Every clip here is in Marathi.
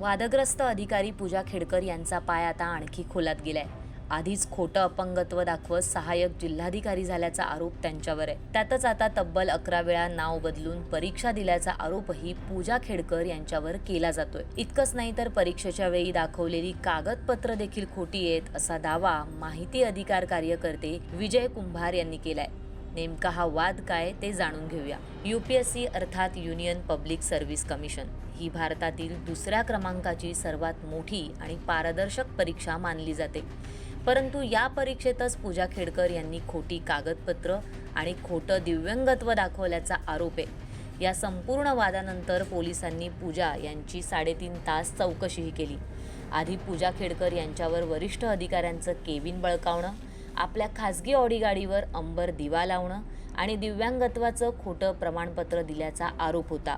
वादग्रस्त अधिकारी पूजा खेडकर यांचा पाय आता आणखी खोलात गेलाय. आधीच खोटं अपंगत्व दाखवत सहाय्यक जिल्हाधिकारी झाल्याचा आरोप त्यांच्यावर आहे. त्यातच आता तब्बल अकरा वेळा नाव बदलून परीक्षा दिल्याचा आरोपही पूजा खेडकर यांच्यावर केला जातोय. इतकंच नाही तर परीक्षेच्या वेळी दाखवलेली कागदपत्र देखील खोटी आहेत असा दावा माहिती अधिकार कार्यकर्ते विजय कुंभार यांनी केलाय. नेमका हा वाद काय ते जाणून घेऊया. यू पी एस सी अर्थात युनियन पब्लिक सर्व्हिस कमिशन ही भारतातील दुसऱ्या क्रमांकाची सर्वात मोठी आणि पारदर्शक परीक्षा मानली जाते. परंतु या परीक्षेतच पूजा खेडकर यांनी खोटी कागदपत्र आणि खोटं दिव्यंगत्व दाखवल्याचा आरोप आहे. या संपूर्ण वादानंतर पोलिसांनी पूजा यांची साडेतीन तास चौकशीही केली. आधी पूजा खेडकर यांच्यावर वरिष्ठ अधिकाऱ्यांचं केविन बळकावणं आपल्या खासगी ऑडी गाडीवर अंबर दिवा लावणं आणि दिव्यांगत्वाचं खोटं प्रमाणपत्र दिल्याचा आरोप होता.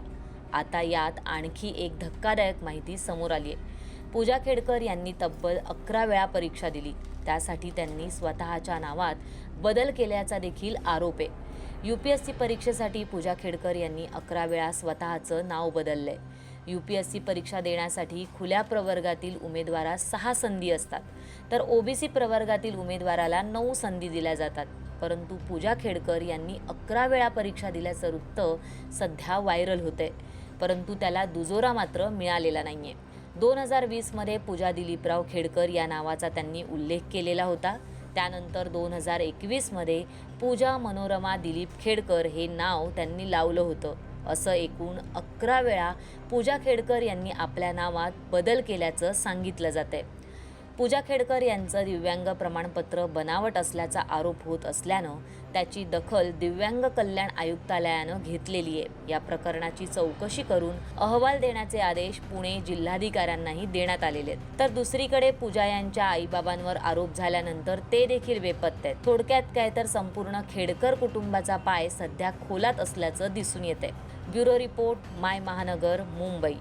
आता यात आणखी एक धक्कादायक माहिती समोर आली आहे. पूजा खेडकर यांनी तब्बल अकरा वेळा परीक्षा दिली. त्यासाठी त्यांनी स्वतःच्या नावात बदल केल्याचा देखील आरोप आहे. यू पी एस सी परीक्षेसाठी पूजा खेडकर यांनी अकरा वेळा स्वतःचं नाव बदललं आहे यू पी एस सी परीक्षा देण्यासाठी खुल्या प्रवर्गातील उमेदवारास सहा संधी असतात. तर ओबीसी प्रवर्गातील उमेदवाराला नऊ संधी दिल्या जातात. परंतु पूजा खेडकर यांनी अकरा वेळा परीक्षा दिल्याचं वृत्त सध्या व्हायरल होतंय. परंतु त्याला दुजोरा मात्र मिळालेला नाही आहे दोन हजार वीसमध्ये पूजा दिलीपराव खेडकर या नावाचा त्यांनी उल्लेख केलेला होता. त्यानंतर दोन हजार एकवीसमध्ये पूजा मनोरमा दिलीप खेडकर हे नाव त्यांनी लावलं होतं. असं एकूण अकरा वेळा पूजा खेडकर यांनी आपल्या नावात बदल केल्याचं सांगितलं जातंय. पूजा खेडकर यांचं दिव्यांग प्रमाणपत्र बनावट असल्याचा आरोप होत असल्यानं त्याची दखल दिव्यांग कल्याण आयुक्तालयानं घेतलेली आहे. या प्रकरणाची चौकशी करून अहवाल देण्याचे आदेश पुणे जिल्हाधिकाऱ्यांनाही देण्यात आलेले आहेत. तर दुसरीकडे पूजा यांच्या आईबाबांवर आरोप झाल्यानंतर ते देखील बेपत्ते आहेत. थोडक्यात काय तर संपूर्ण खेडकर कुटुंबाचा पाय सध्या खोलात असल्याचं दिसून येते ब्युरो रिपोर्ट माय महानगर मुंबई.